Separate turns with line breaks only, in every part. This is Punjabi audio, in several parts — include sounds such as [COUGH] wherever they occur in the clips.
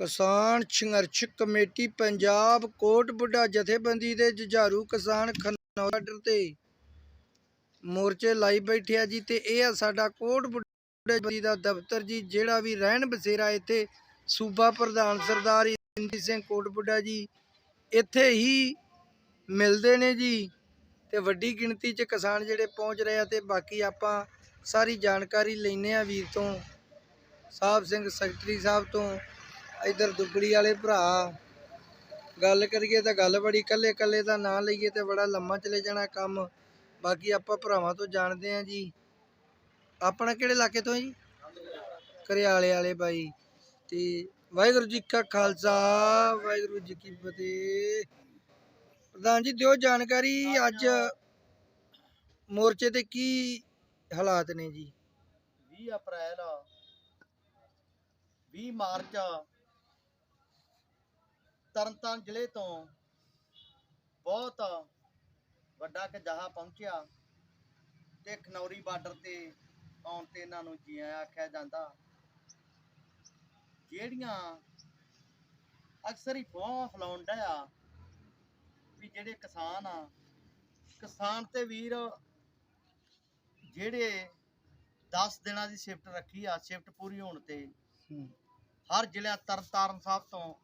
ਕਿਸਾਨ ਸੰਘਰਸ਼ ਕਮੇਟੀ ਪੰਜਾਬ ਕੋਟ ਬੁੱਢਾ ਜਥੇਬੰਦੀ ਦੇ ਜੁਝਾਰੂ ਕਿਸਾਨ ਖੰਨਾ ਬਾਰਡਰ ਤੇ। ਮੋਰਚੇ ਲਾਈ ਬੈਠੇ ਆ ਜੀ ਤੇ ਇਹ ਆ ਸਾਡਾ ਕੋਟ ਬੁੱਢਾ ਜਥੇਬੰਦੀ ਦਾ ਦਫ਼ਤਰ ਜੀ, ਜਿਹੜਾ ਵੀ ਰਹਿਣ ਬਸੇਰਾ ਇੱਥੇ। ਸੂਬਾ ਪ੍ਰਧਾਨ ਸਰਦਾਰ ਇੰਦੀ ਸਿੰਘ ਕੋਟ ਬੁੱਢਾ ਜੀ, ਇੱਥੇ ਹੀ ਮਿਲਦੇ ਨੇ ਜੀ। ਤੇ ਵੱਡੀ ਗਿਣਤੀ 'ਚ ਕਿਸਾਨ ਜਿਹੜੇ ਪਹੁੰਚ ਰਹੇ ਆ ਤੇ ਬਾਕੀ ਆਪਾਂ ਸਾਰੀ ਜਾਣਕਾਰੀ ਲੈਨੇ ਆ ਵੀਰ ਤੋਂ। ਸਾਹਿਬ ਸਿੰਘ, ਸੈਕਟਰੀ ਸਾਹਿਬ ਤੋਂ। ਇਧਰ ਦੁੱਗੜੀ ਵਾਲੇ ਭਰਾ। ਗੱਲ ਕਰੀਏ ਤਾਂ ਗੱਲ ਬੜੀ, ਇਕੱਲੇ ਇਕੱਲੇ ਦਾ ਨਾਂ ਲਈਏ ਤੇ ਬੜਾ ਲੰਮਾ ਚਲੇ ਜਾਣਾ ਕੰਮ। ਬਾਕੀ ਆਪਾਂ ਭਰਾਵਾਂ ਤੋਂ ਜਾਣਦੇ ਆ ਜੀ। ਆਪਣਾ ਕਿਹੜੇ ਇਲਾਕੇ ਤੋਂ ਜੀ? ਕਰਿਆਲੇ ਵਾਲੇ ਬਾਈ। ਤੇ ਵਾਹਿਗੁਰੂ ਜੀ ਕਾ ਖਾਲਸਾ, ਵਾਹਿਗੁਰੂ ਜੀ ਕੀ ਫਤਿਹ। ਪ੍ਰਧਾਨ ਜੀ, ਦਿਓ ਜਾਣਕਾਰੀ, ਅੱਜ ਮੋਰਚੇ ਤੇ ਕੀ ਹਾਲਾਤ ਨੇ ਜੀ?
20 ਅਪ੍ਰੈਲ 20 ਮਾਰਚ ਤਰਨਤਾਰਨ ਜ਼ਿਲ੍ਹੇ ਤੋਂ ਬਹੁਤ ਵੱਡਾ ਕਜਾਹਾ ਪਹੁੰਚਿਆ ਤੇ ਖਨੌਰੀ ਬਾਰਡਰ ਤੇ ਆਉਣ ਤੇ ਇਹਨਾਂ ਨੂੰ ਜੀ ਆਇਆਂ ਆਖਿਆ ਜਾਂਦਾ। ਜਿਹੜੀਆਂ ਅਕਸਰ ਹੀ ਫੋਹ ਫਲਾਉਣ ਡਿਆ ਵੀ ਜਿਹੜੇ ਕਿਸਾਨ ਆ ਕਿਸਾਨ ਤੇ ਵੀਰ ਜਿਹੜੇ 10 ਦਿਨਾਂ ਦੀ ਸ਼ਿਫਟ ਰੱਖੀ ਆ ਸ਼ਿਫਟ ਪੂਰੀ ਹੋਣ ਤੇ ਹਰ ਜ਼ਿਲ੍ਹਾ ਤਰਨਤਾਰਨ ਸਾਹਿਬ ਤੋਂ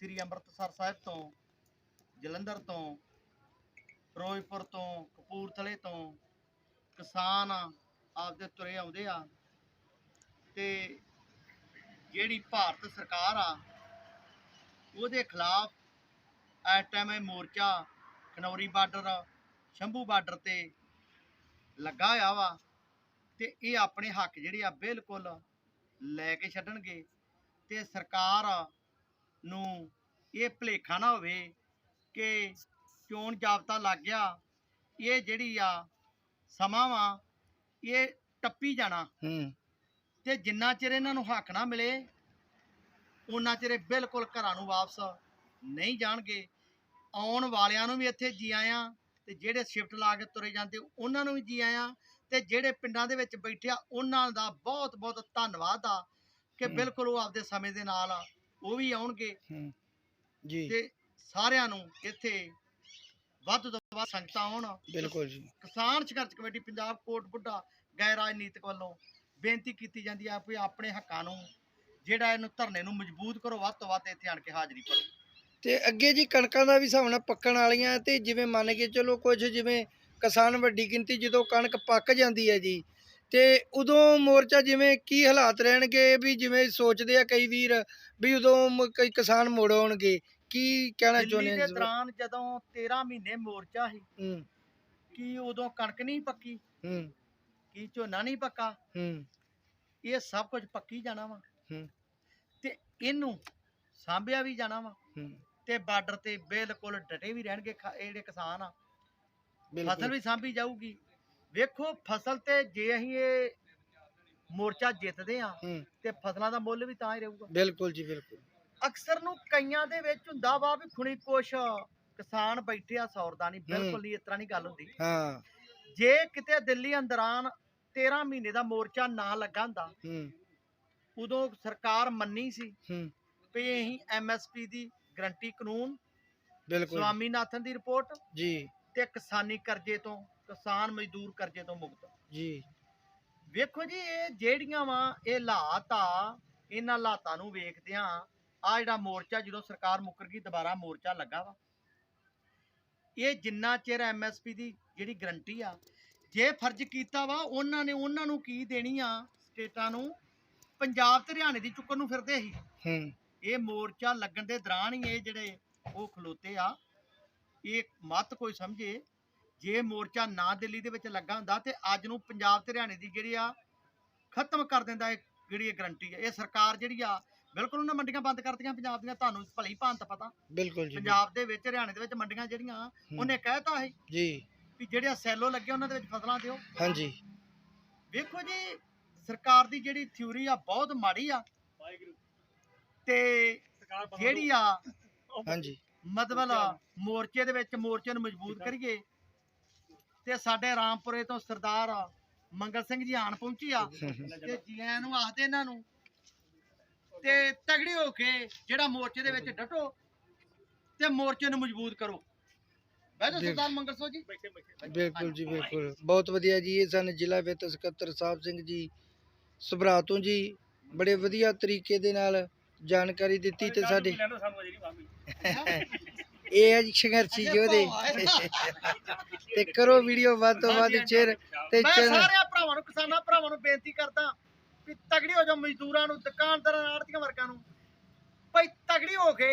ਸ੍ਰੀ ਅੰਮ੍ਰਿਤਸਰ ਸਾਹਿਬ ਤੋਂ, ਜਲੰਧਰ ਤੋਂ, ਫਿਰੋਜ਼ਪੁਰ ਤੋਂ, ਕਪੂਰਥਲੇ ਤੋਂ ਕਿਸਾਨ ਆਪਦੇ ਤੁਰੇ ਆਉਂਦੇ ਆ ਤੇ ਜਿਹੜੀ ਭਾਰਤ ਸਰਕਾਰ ਆ, ਉਹਦੇ ਖਿਲਾਫ ਐ ਟਾਈਮ ਇਹ ਮੋਰਚਾ ਖਨੌਰੀ ਬਾਰਡਰ, ਸ਼ੰਭੂ ਬਾਰਡਰ ਤੇ ਲੱਗਾ ਹੋਇਆ ਵਾ ਤੇ ਇਹ ਆਪਣੇ ਹੱਕ ਜਿਹੜੇ ਆ ਬਿਲਕੁਲ ਲੈ ਕੇ ਛੱਡਣਗੇ ਤੇ ਸਰਕਾਰ ਨੂੰ ਇਹ ਭਲੇਖਾ ਨਾ ਹੋਵੇ ਕਿ ਚੋਣ ਜਾਬਤਾ ਲੱਗ ਗਿਆ ਇਹ ਜਿਹੜੀ ਆ ਸਮਾਂ ਵਾ ਇਹ ਟੱਪੀ ਜਾਣਾ।
ਹੂੰ।
ਤੇ ਜਿੰਨਾ ਚਿਰ ਇਹਨਾਂ ਨੂੰ ਹੱਕ ਨਾ ਮਿਲੇ ਉਹਨਾਂ ਚਿਰ ਇਹ ਬਿਲਕੁਲ ਘਰਾਂ ਨੂੰ ਵਾਪਸ ਨਹੀਂ ਜਾਣਗੇ। ਆਉਣ ਵਾਲਿਆਂ ਨੂੰ ਵੀ ਇੱਥੇ ਜੀ ਆਇਆਂ ਤੇ ਜਿਹੜੇ ਸ਼ਿਫਟ ਲਾ ਕੇ ਤੁਰੇ ਜਾਂਦੇ ਉਹਨਾਂ ਨੂੰ ਵੀ ਜੀ ਆਇਆਂ ਤੇ ਜਿਹੜੇ ਪਿੰਡਾਂ ਦੇ ਵਿੱਚ ਬੈਠੇ ਆ ਉਹਨਾਂ ਦਾ ਬਹੁਤ ਬਹੁਤ ਧੰਨਵਾਦ ਆ ਕਿ। ਬਿਲਕੁਲ ਉਹ ਆਪਦੇ ਸਮੇਂ ਦੇ ਨਾਲ ਆ। ਉਹ ਵੀ ਆਉਣਗੇ।
ਹੂੰ। ਜੀ।
ਤੇ ਸਾਰਿਆਂ ਨੂੰ ਇੱਥੇ ਵੱਧ ਤੋਂ ਵੱਧ ਸੰਗਤਾਂ ਆਉਣ।
ਬਿਲਕੁਲ ਜੀ।
ਕਿਸਾਨ ਸੰਘਰਸ਼ ਕਮੇਟੀ ਪੰਜਾਬ ਕੋਟ ਬੁੱਢਾ ਗੈਰ ਰਾਜਨੀਤਿਕ ਵੱਲੋਂ ਬੇਨਤੀ ਕੀਤੀ ਜਾਂਦੀ ਹੈ ਵੀ ਆਪਣੇ ਹੱਕਾਂ ਨੂੰ ਜਿਹੜਾ ਇਹਨੂੰ ਧਰਨੇ ਨੂੰ ਮਜ਼ਬੂਤ ਕਰੋ ਵੱਧ ਤੋਂ ਵੱਧ ਇੱਥੇ ਆਣ ਕੇ ਹਾਜ਼ਰੀ ਭਰੋ।
ਤੇ ਅੱਗੇ ਜੀ ਕਣਕਾਂ ਦਾ ਵੀ ਹਿਸਾਬ ਨਾਲ ਪੱਕਣ ਵਾਲੀਆਂ ਤੇ ਜਿਵੇਂ ਮੰਨ ਕੇ ਚਲੋ ਕੁਝ ਜਿਵੇਂ ਕਿਸਾਨ ਵੱਡੀ ਗਿਣਤੀ ਜਦੋਂ ਕਣਕ ਪੱਕ ਜਾਂਦੀ ਹੈ ਜੀ ਤੇ ਉਦੋਂ ਮੋਰਚਾ ਜਿਵੇਂ ਕੀ ਹਾਲਾਤ ਰਹਿਣਗੇ ਵੀ ਜਿਵੇਂ ਸੋਚਦੇ ਆ ਕਈ ਵੀਰ ਵੀ ਉਦੋਂ ਕਈ ਕਿਸਾਨ ਮੁੜ ਆਉਣਗੇ ਕੀ ਕਹਿਣਾ ਚਾਹੁੰਦੇ ਜੀ?
ਦੌਰਾਨ ਜਦੋਂ 13 ਮਹੀਨੇ ਮੋਰਚਾ ਸੀ
ਹੂੰ।
ਕੀ ਉਦੋਂ ਕਣਕ ਨਹੀਂ ਪੱਕੀ?
ਹੂੰ।
ਕੀ ਝੋਨਾ ਨਹੀਂ ਪੱਕਾ?
ਹੂੰ।
ਇਹ ਸਭ ਕੁਝ ਪੱਕੀ ਜਾਣਾ ਵਾ।
ਹੂੰ।
ਤੇ ਇਹਨੂੰ ਸਾਂਭਿਆ ਵੀ ਜਾਣਾ ਵਾ।
ਹੂੰ।
ਤੇ ਬਾਰਡਰ ਤੇ ਬਿਲਕੁਲ ਡਟੇ ਵੀ ਰਹਿਣਗੇ ਜਿਹੜੇ ਕਿਸਾਨ ਆ। ਫਸਲ ਵੀ ਸਾਂਭੀ ਜਾਊਗੀ। ਵੇਖੋ ਫਸਲ ਤੇ ਜੇ ਅਸੀਂ ਇਹ ਮੋਰਚਾ ਜਿੱਤਦੇ ਆ
ਹੂੰ।
ਤੇ ਫਸਲਾਂ ਦਾ ਮੁੱਲ ਵੀ ਤਾਂ ਹੀ ਰਹੂਗਾ।
ਬਿਲਕੁਲ ਜੀ ਬਿਲਕੁਲ।
ਅਕਸਰ ਨੂੰ ਕਈਆਂ ਦੇ ਵਿੱਚ ਹੁੰਦਾ ਵਾ ਵੀ ਖੁਣੀ ਕੁਛ ਕਿਸਾਨ ਬੈਠੇ ਆ ਸੌਰਦਾ ਨਹੀਂ ਬਿਲਕੁਲ ਨਹੀਂ ਇਸ ਤਰ੍ਹਾਂ ਨਹੀਂ ਗੱਲ ਹੁੰਦੀ।
ਹਾਂ।
ਜੇ ਕਿਤੇ ਦਿੱਲੀ ਅੰਦਰਾਂ 13 ਮਹੀਨੇ ਦਾ ਮੋਰਚਾ ਨਾ ਲੱਗਾ ਹੁੰਦਾ
ਹੂੰ।
ਉਦੋਂ ਸਰਕਾਰ ਮੰਨੀ ਸੀ
ਹੂੰ।
ਵੀ ਅਸੀਂ ਐਮਐਸਪੀ ਦੀ ਗਰੰਟੀ ਕਾਨੂੰਨ
ਬਿਲਕੁਲ।
ਸਵਾਮੀਨਾਥਨ ਦੀ ਰਿਪੋਰਟ
ਜੀ।
ਤੇ ਕਿਸਾਨੀ ਕਰਜ਼ੇ ਤੋਂ ਕਿਸਾਨ ਮਜ਼ਦੂਰ ਕਰਜ਼ੇ ਤੋਂ ਮੁਕਤ।
ਜੀ।
ਵੇਖੋ ਜੀ ਇਹ ਜਿਹੜੀਆਂ ਵਾ ਇਹ ਹਾਲਾਤ ਆ ਇਹਨਾਂ ਹਾਲਾਤਾਂ ਨੂੰ ਵੇਖਦਿਆਂ ਆ ਜਿਹੜਾ ਮੋਰਚਾ ਜਦੋਂ ਸਰਕਾਰ ਮੁੱਕਰ ਗਈ ਦੁਬਾਰਾ ਮੋਰਚਾ ਲੱਗਾ ਵਾ। ਇਹ ਜਿੰਨਾ ਚਿਰ ਐਮਐਸਪੀ ਦੀ ਜਿਹੜੀ ਗਰੰਟੀ ਆ ਜੇ ਫਰਜ਼ ਕੀਤਾ ਵਾ ਉਹਨਾਂ ਨੇ ਉਹਨਾਂ ਨੂੰ ਕੀ ਦੇਣੀ ਆ ਸਟੇਟਾਂ ਨੂੰ? ਪੰਜਾਬ ਤੇ ਹਰਿਆਣੇ ਦੀ ਚੁੱਕਣ ਨੂੰ ਫਿਰਦੇ ਸੀ।
ਹੂੰ।
ਇਹ ਮੋਰਚਾ ਲੱਗਣ ਦੇ ਦੌਰਾਨ ਹੀ ਇਹ ਜਿਹੜੇ ਉਹ ਖਲੋਤੇ ਆ ਇਹ ਮਤ ਕੋਈ ਸਮਝੇ ਜੇ ਮੋਰਚਾ ਨਾ ਦਿੱਲੀ ਦੇ ਵਿੱਚ ਲੱਗਾ ਹੁੰਦਾ ਤੇ ਅੱਜ ਨੂੰ ਪੰਜਾਬ ਤੇ ਹਰਿਆਣੇ ਦੀ ਜਿਹੜੀ ਆ ਖਤਮ ਕਰ ਦਿੰਦਾ ਇਹ ਜਿਹੜੀ ਇਹ ਗਰੰਟੀ ਆ। ਇਹ ਸਰਕਾਰ ਜਿਹੜੀ ਆ ਬਿਲਕੁਲ ਉਹਨਾਂ ਮੰਡੀਆਂ ਬੰਦ ਕਰਤੀਆਂ ਪੰਜਾਬ ਦੀਆਂ ਤੁਹਾਨੂੰ ਭਲੀ ਭਾਂਤ ਪਤਾ।
ਬਿਲਕੁਲ ਜੀ
ਪੰਜਾਬ ਦੇ ਵਿੱਚ ਹਰਿਆਣੇ ਦੇ ਵਿੱਚ ਮੰਡੀਆਂ ਜਿਹੜੀਆਂ
ਹੂੰ,
ਉਹਨੇ ਕਹਿਤਾ ਸੀ
ਜੀ।
ਵੀ ਜਿਹੜੇ ਸੈਲੋ ਲੱਗੇ ਉਹਨਾਂ ਦੇ ਵਿੱਚ ਫਸਲਾਂ ਦਿਓ।
ਹਾਂਜੀ।
ਵੇਖੋ ਜੀ ਸਰਕਾਰ ਦੀ ਜਿਹੜੀ ਥਿਊਰੀ ਆ ਬਹੁਤ ਮਾੜੀ ਆ। ਤੇ ਜਿਹੜੀ ਆ
ਹਾਂਜੀ।
ਮਤਲਬ ਮੋਰਚੇ ਦੇ ਵਿੱਚ ਮੋਰਚੇ ਨੂੰ ਮਜ਼ਬੂਤ ਕਰੀਏ ਤੇ ਸਾਡੇ ਰਾਮਪੁਰੇ ਤੋਂ ਸਰਦਾਰ ਮੰਗਲ ਸਿੰਘ ਜੀ ਆਣ ਪਹੁੰਚੀ ਆ। ਤੇ ਜੀਆਂ ਨੂੰ ਆਖਦੇ ਇਹਨਾਂ ਨੂੰ ਤੇ ਤਗੜੀ ਹੋ ਕੇ ਜਿਹੜਾ ਮੋਰਚੇ ਦੇ ਵਿੱਚ ਡਟੋ ਤੇ ਮੋਰਚੇ ਨੂੰ ਮਜ਼ਬੂਤ ਕਰੋ
ਜੀ।
ਸਰਦਾਰ ਮੰਗਲ ਸੋ ਜੀ
ਬਿਲਕੁਲ ਜੀ ਬਿਲਕੁਲ ਬਹੁਤ ਵਧੀਆ ਜੀ ਇਹ ਸਨ ਜ਼ਿਲ੍ਹਾ ਵਿੱਤ ਸਕੱਤਰ ਸਾਹਿਬ ਸਿੰਘ ਜੀ ਸਭਰਾਤੋਂ ਜੀ ਬੜੇ ਵਧੀਆ ਤਰੀਕੇ ਦੇ ਨਾਲ ਜਾਣਕਾਰੀ ਦਿੱਤੀ ਤੇ ਸਾਡੇ [LAUGHS] ਇਹ ਹੈ ਜੀ ਸੰਘਰਸ਼ੀ ਯੋਧੇ [LAUGHS] ਤੇ ਕਰੋ ਵੀਡੀਓ ਵੱਧ ਤੋਂ ਵੱਧ ਸ਼ੇਅਰ ਤੇ
ਮੈਂ ਸਾਰੇ ਭਰਾਵਾਂ ਨੂੰ ਕਿਸਾਨਾਂ ਭਰਾਵਾਂ ਨੂੰ ਬੇਨਤੀ ਕਰਦਾ ਵੀ ਤਗੜੀ ਹੋ ਜਾਓ ਮਜ਼ਦੂਰਾਂ ਨੂੰ ਦੁਕਾਨਦਾਰਾਂ ਆੜਤੀਆਂ ਵਰਗਾਂ ਨੂੰ। ਭਾਈ ਤਗੜੀ ਹੋ ਕੇ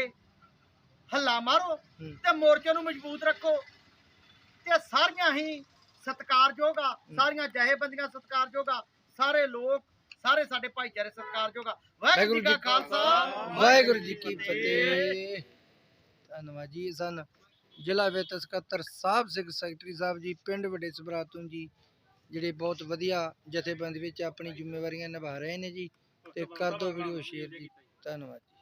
ਹੱਲਾ ਮਾਰੋ। ਤੇ ਮੋਰਚੇ ਨੂੰ ਮਜ਼ਬੂਤ ਰੱਖੋ। ਤੇ ਸਾਰੀਆਂ ਹੀ ਸਤਿਕਾਰਯੋਗ ਆ ਸਾਰੀਆਂ ਜਥੇਬੰਦੀਆਂ ਸਤਿਕਾਰਯੋਗ ਆ ਸਾਰੇ ਲੋਕ ਸਾਰੇ ਸਾਡੇ ਭਾਈਚਾਰੇ ਸਤਿਕਾਰਯੋਗ ਆ। ਵਾਹਿਗੁਰੂ ਜੀ ਕਾ ਖਾਲਸਾ।
ਵਾਹਿਗੁਰੂ ਜੀ ਕੀ ਫਤਿਹ। ਧੰਨਵਾਦ ਜੀ ਸਨ। ਜ਼ਿਲ੍ਹਾ ਵਿੱਤ ਸਕੱਤਰ ਸਾਹਿਬ ਸਿੰਘ ਸੈਕਟਰੀ ਸਾਹਿਬ ਜੀ, ਪਿੰਡ ਵੱਡੇ ਸਭਰਾਤੋਂ ਜੀ, ਜਿਹੜੇ ਬਹੁਤ ਵਧੀਆ ਜਥੇਬੰਦੀ ਵਿੱਚ ਆਪਣੀ ਜ਼ਿੰਮੇਵਾਰੀਆਂ ਨਿਭਾ ਰਹੇ ਨੇ ਜੀ, ਤੇ ਕਰ ਦਿਓ ਵੀਡੀਓ ਸ਼ੇਅਰ ਜੀ। ਧੰਨਵਾਦ ਜੀ।